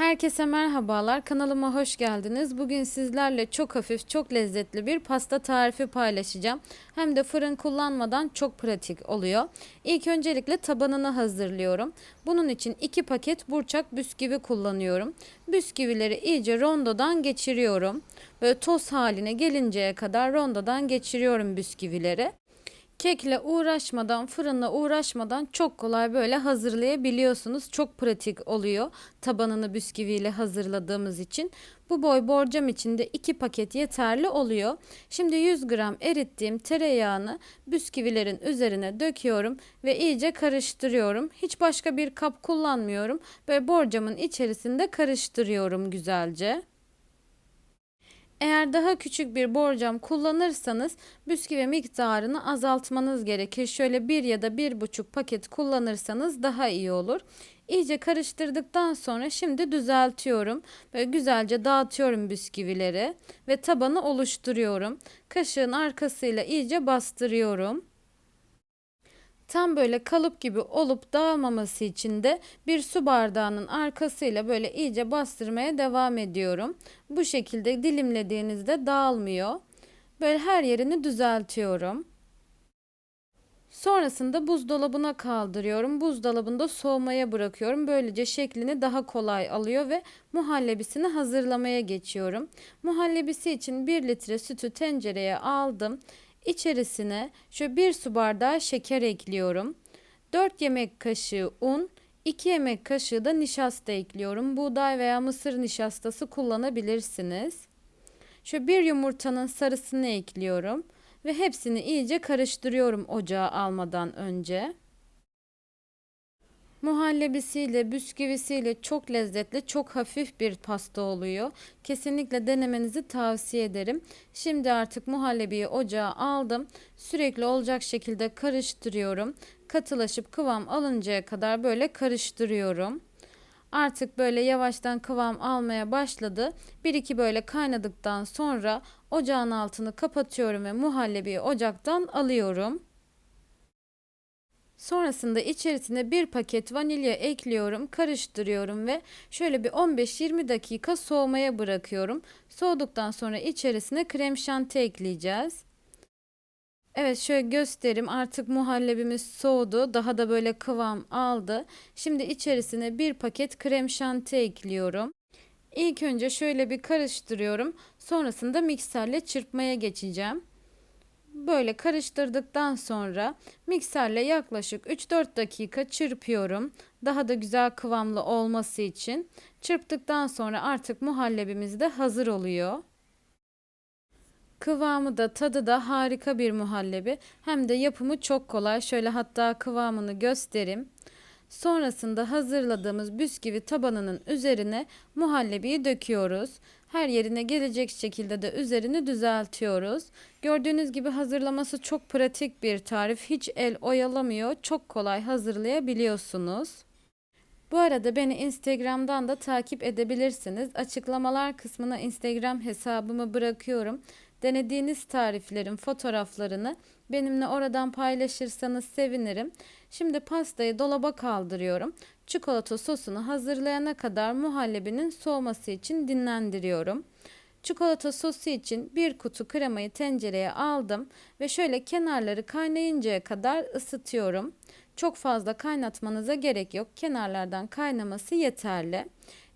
Herkese merhabalar. Kanalıma hoş geldiniz. Bugün sizlerle çok hafif, çok lezzetli bir pasta tarifi paylaşacağım. Hem de fırın kullanmadan çok pratik oluyor. İlk öncelikle tabanını hazırlıyorum. Bunun için 2 paket burçak bisküvi kullanıyorum. Bisküvileri iyice rondodan geçiriyorum. Böyle toz haline gelinceye kadar rondodan geçiriyorum bisküvileri. Kekle uğraşmadan, fırınla uğraşmadan çok kolay böyle hazırlayabiliyorsunuz. Çok pratik oluyor tabanını bisküviyle hazırladığımız için. Bu boy borcam için de 2 paket yeterli oluyor. Şimdi 100 gram erittiğim tereyağını bisküvilerin üzerine döküyorum ve iyice karıştırıyorum. Hiç başka bir kap kullanmıyorum. Böyle borcamın içerisinde karıştırıyorum güzelce. Eğer daha küçük bir borcam kullanırsanız bisküvi miktarını azaltmanız gerekir. Şöyle bir ya da bir buçuk paket kullanırsanız daha iyi olur. İyice karıştırdıktan sonra şimdi düzeltiyorum. Böyle güzelce dağıtıyorum bisküvileri ve tabanı oluşturuyorum. Kaşığın arkasıyla iyice bastırıyorum. Tam böyle kalıp gibi olup dağılmaması için de bir su bardağının arkasıyla böyle iyice bastırmaya devam ediyorum. Bu şekilde dilimlediğinizde dağılmıyor. Böyle her yerini düzeltiyorum. Sonrasında buzdolabına kaldırıyorum. Buzdolabında soğumaya bırakıyorum. Böylece şeklini daha kolay alıyor ve muhallebisini hazırlamaya geçiyorum. Muhallebisi için 1 litre sütü tencereye aldım. İçerisine şu bir su bardağı şeker ekliyorum. 4 yemek kaşığı un, 2 yemek kaşığı da nişasta ekliyorum. Buğday veya mısır nişastası kullanabilirsiniz. Şu bir yumurtanın sarısını ekliyorum ve hepsini iyice karıştırıyorum ocağa almadan önce. Muhallebisiyle, bisküvisiyle çok lezzetli, çok hafif bir pasta oluyor. Kesinlikle denemenizi tavsiye ederim. Şimdi artık muhallebiyi ocağa aldım. Sürekli olacak şekilde karıştırıyorum. Katılaşıp kıvam alıncaya kadar böyle karıştırıyorum. Artık böyle yavaştan kıvam almaya başladı. Bir iki böyle kaynadıktan sonra ocağın altını kapatıyorum ve muhallebiyi ocaktan alıyorum. Sonrasında içerisine bir paket vanilya ekliyorum, karıştırıyorum ve şöyle bir 15-20 dakika soğumaya bırakıyorum. Soğuduktan sonra içerisine krem şanti ekleyeceğiz. Evet şöyle göstereyim artık muhallebimiz soğudu daha da böyle kıvam aldı. Şimdi içerisine bir paket krem şanti ekliyorum. İlk önce şöyle bir karıştırıyorum. Sonrasında mikserle çırpmaya geçeceğim. Böyle karıştırdıktan sonra mikserle yaklaşık 3-4 dakika çırpıyorum. Daha da güzel kıvamlı olması için. Çırptıktan sonra artık muhallebimiz de hazır oluyor. Kıvamı da tadı da harika bir muhallebi. Hem de yapımı çok kolay. Şöyle hatta kıvamını göstereyim. Sonrasında hazırladığımız bisküvi tabanının üzerine muhallebiyi döküyoruz. Her yerine gelecek şekilde de üzerini düzeltiyoruz. Gördüğünüz gibi hazırlaması çok pratik bir tarif. Hiç el oyalamıyor. Çok kolay hazırlayabiliyorsunuz. Bu arada beni Instagram'dan da takip edebilirsiniz. Açıklamalar kısmına Instagram hesabımı bırakıyorum. Denediğiniz tariflerin fotoğraflarını benimle oradan paylaşırsanız sevinirim. Şimdi pastayı dolaba kaldırıyorum. Çikolata sosunu hazırlayana kadar muhallebinin soğuması için dinlendiriyorum. Çikolata sosu için bir kutu kremayı tencereye aldım ve şöyle kenarları kaynayıncaya kadar ısıtıyorum. Çok fazla kaynatmanıza gerek yok. Kenarlardan kaynaması yeterli.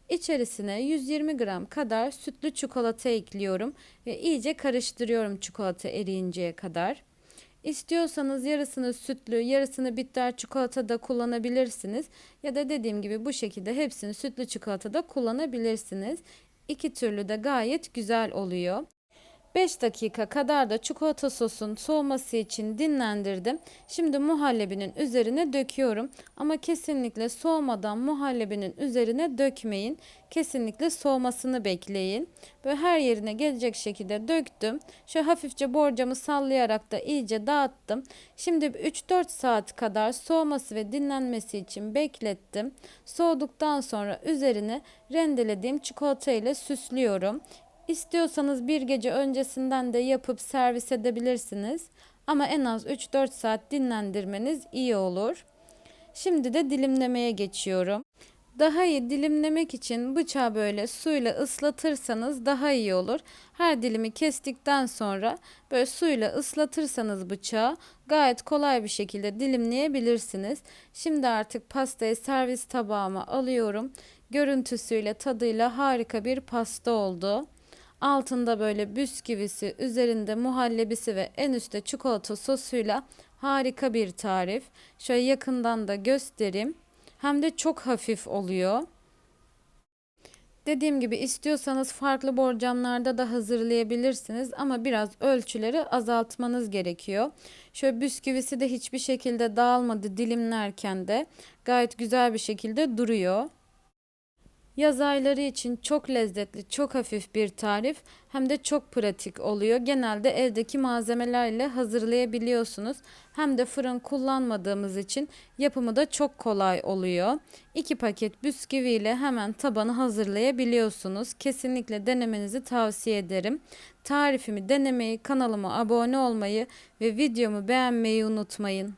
İçerisine 120 gram kadar sütlü çikolata ekliyorum ve iyice karıştırıyorum çikolata eriyinceye kadar. İstiyorsanız yarısını sütlü, yarısını bitter çikolata da kullanabilirsiniz. Ya da dediğim gibi bu şekilde hepsini sütlü çikolata da kullanabilirsiniz. İki türlü de gayet güzel oluyor. 5 dakika kadar da çikolata sosun soğuması için dinlendirdim. Şimdi muhallebinin üzerine döküyorum. Ama kesinlikle soğumadan muhallebinin üzerine dökmeyin. Kesinlikle soğumasını bekleyin. Böyle her yerine gelecek şekilde döktüm. Şöyle hafifçe borcamı sallayarak da iyice dağıttım. Şimdi 3-4 saat kadar soğuması ve dinlenmesi için beklettim. Soğuduktan sonra üzerine rendelediğim çikolata ile süslüyorum. İstiyorsanız bir gece öncesinden de yapıp servis edebilirsiniz. Ama en az 3-4 saat dinlendirmeniz iyi olur. Şimdi de dilimlemeye geçiyorum. Daha iyi dilimlemek için bıçağı böyle suyla ıslatırsanız daha iyi olur. Her dilimi kestikten sonra böyle suyla ıslatırsanız bıçağı gayet kolay bir şekilde dilimleyebilirsiniz. Şimdi artık pastayı servis tabağıma alıyorum. Görüntüsüyle tadıyla harika bir pasta oldu. Altında böyle bisküvisi, üzerinde muhallebisi ve en üstte çikolata sosuyla harika bir tarif. Şöyle yakından da göstereyim. Hem de çok hafif oluyor. Dediğim gibi istiyorsanız farklı borcamlarda da hazırlayabilirsiniz ama biraz ölçüleri azaltmanız gerekiyor. Şöyle bisküvisi de hiçbir şekilde dağılmadı dilimlerken de gayet güzel bir şekilde duruyor. Yaz ayları için çok lezzetli, çok hafif bir tarif hem de çok pratik oluyor. Genelde evdeki malzemelerle hazırlayabiliyorsunuz. Hem de fırın kullanmadığımız için yapımı da çok kolay oluyor. 2 paket bisküvi ile hemen tabanı hazırlayabiliyorsunuz. Kesinlikle denemenizi tavsiye ederim. Tarifimi denemeyi, kanalıma abone olmayı ve videomu beğenmeyi unutmayın.